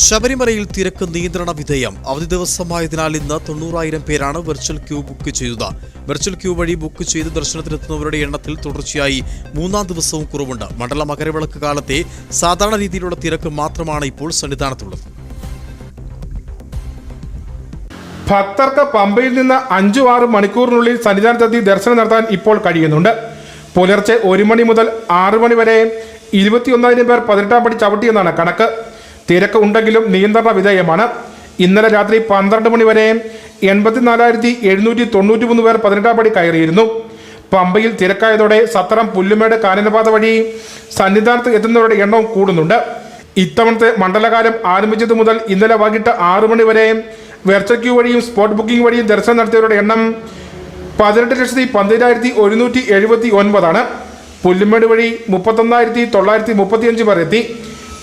ശബരിമലയിൽ തിരക്ക് നിയന്ത്രണ വിധേയം. അവധി ദിവസമായതിനാൽ ഇന്ന് തൊണ്ണൂറായിരം പേരാണ് വെർച്വൽ ക്യൂ ബുക്ക് ചെയ്തത്. വെർച്വൽ ക്യൂ വഴി ബുക്ക് ചെയ്ത് ദർശനത്തിനെത്തുന്നവരുടെ എണ്ണത്തിൽ തുടർച്ചയായി മൂന്നാം ദിവസവും കുറവുണ്ട്. മണ്ഡല മകരവിളക്ക് കാലത്തെ സാധാരണ രീതിയിലുള്ള തിരക്ക് മാത്രമാണ് ഇപ്പോൾ സന്നിധാനത്തുള്ളത്. ഭക്തർക്ക് പമ്പയിൽ നിന്ന് അഞ്ചു ആറ് മണിക്കൂറിനുള്ളിൽ സന്നിധാനത്തെത്തി ദർശനം നടത്താൻ ഇപ്പോൾ കഴിയുന്നുണ്ട്. പുലർച്ചെ ഒരു മണി മുതൽ ആറു മണി വരെ ഇരുപത്തിയൊന്നായിരം പേർ പതിനെട്ടാം പടി ചവിട്ടിയെന്നാണ് കണക്ക്. തിരക്ക് ഉണ്ടെങ്കിലും നിയന്ത്രണ വിധേയമാണ്. ഇന്നലെ രാത്രി പന്ത്രണ്ട് മണി വരെ എൺപത്തിനാലായിരത്തി എഴുന്നൂറ്റി തൊണ്ണൂറ്റി മൂന്ന് പേർ പതിനെട്ടാം പടി കയറിയിരുന്നു. പമ്പയിൽ തിരക്കായതോടെ സത്രം പുല്ലുമേട് കാനനപാത വഴി സന്നിധാനത്ത് എത്തുന്നവരുടെ എണ്ണവും കൂടുന്നുണ്ട്. ഇത്തവണത്തെ മണ്ഡലകാലം ആരംഭിച്ചത് മുതൽ ഇന്നലെ വൈകിട്ട് ആറു മണി വരെ വെർച്വൽ ക്യൂ വഴിയും സ്പോട്ട് ബുക്കിംഗ് വഴിയും ദർശനം നടത്തിയവരുടെ എണ്ണം പതിനെട്ട് ലക്ഷത്തി പന്ത്രണ്ടായിരത്തി ഒരുന്നൂറ്റി എഴുപത്തി ഒൻപതാണ്. പുല്ലുമേട് വഴി മുപ്പത്തൊന്നായിരത്തി തൊള്ളായിരത്തി മുപ്പത്തിയഞ്ച് പേർ എത്തി.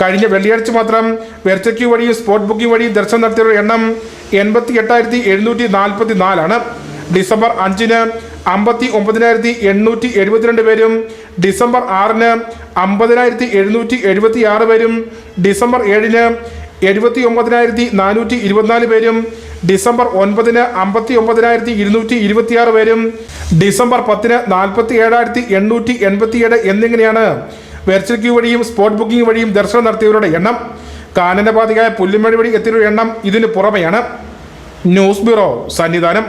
കഴിഞ്ഞ വെള്ളിയാഴ്ച മാത്രം വെർച്വൽ വഴി സ്പോട്ട് ബുക്കിംഗ് വഴിയും ദർശനം നടത്തിയവരുടെ എണ്ണം എൺപത്തി എട്ടായിരത്തി എഴുന്നൂറ്റി നാൽപ്പത്തി നാലാണ് ഡിസംബർ അഞ്ചിന് അമ്പത്തി ഒമ്പതിനായിരത്തി എണ്ണൂറ്റി എഴുപത്തിരണ്ട് പേരും ഡിസംബർ ആറിന് അമ്പതിനായിരത്തി എഴുന്നൂറ്റി എഴുപത്തി ആറ് പേരും ഡിസംബർ ഏഴിന് എഴുപത്തി ഒമ്പതിനായിരത്തി നാനൂറ്റി ഇരുപത്തിനാല് പേരും ഡിസംബർ ഒൻപതിന് അമ്പത്തി ഒമ്പതിനായിരത്തി ഇരുന്നൂറ്റി ഇരുപത്തിയാറ് പേരും ഡിസംബർ പത്തിന് നാൽപ്പത്തി ഏഴായിരത്തി എണ്ണൂറ്റി എൺപത്തിയേഴ് എന്നിങ്ങനെയാണ്. വെർച്വൽ ക്യൂ വഴിയും സ്പോട്ട് ബുക്കിംഗ് വഴിയും ദർശനം നടത്തിയവരുടെ എണ്ണം കാനനപാതികായ പുല്ലുമഴ വഴി എത്തിയവരുടെ എണ്ണം ഇതിന് പുറമെയാണ്. News bureau Sannidhanam.